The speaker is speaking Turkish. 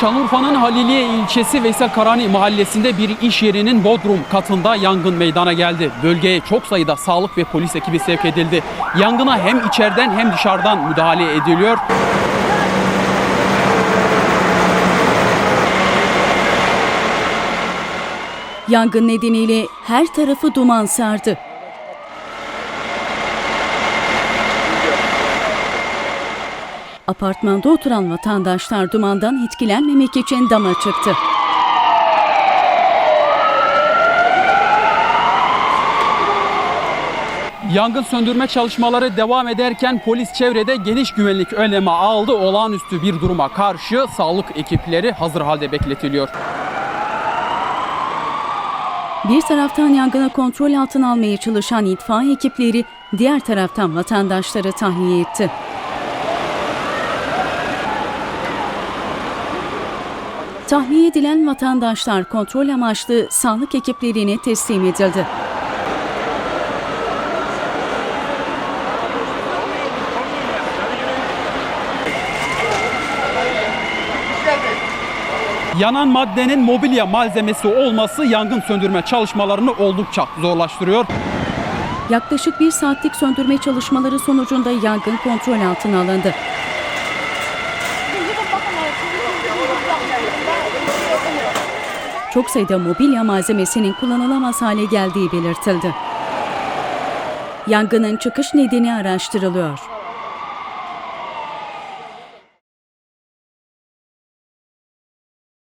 Şanlıurfa'nın Haliliye ilçesi Veysel Karani mahallesinde bir iş yerinin bodrum katında yangın meydana geldi. Bölgeye çok sayıda sağlık ve polis ekibi sevk edildi. Yangına hem içeriden hem dışarıdan müdahale ediliyor. Yangın nedeniyle her tarafı duman sardı. Apartmanda oturan vatandaşlar dumandan etkilenmemek için dama çıktı. Yangın söndürme çalışmaları devam ederken polis çevrede geniş güvenlik önlemi aldı. Olağanüstü bir duruma karşı sağlık ekipleri hazır halde bekletiliyor. Bir taraftan yangını kontrol altına almaya çalışan itfaiye ekipleri, diğer taraftan vatandaşları tahliye etti. Tahliye edilen vatandaşlar kontrol amaçlı sağlık ekiplerine teslim edildi. Yanan maddenin mobilya malzemesi olması yangın söndürme çalışmalarını oldukça zorlaştırıyor. Yaklaşık bir saatlik söndürme çalışmaları sonucunda yangın kontrol altına alındı. Çok sayıda mobilya malzemesinin kullanılamaz hale geldiği belirtildi. Yangının çıkış nedeni araştırılıyor.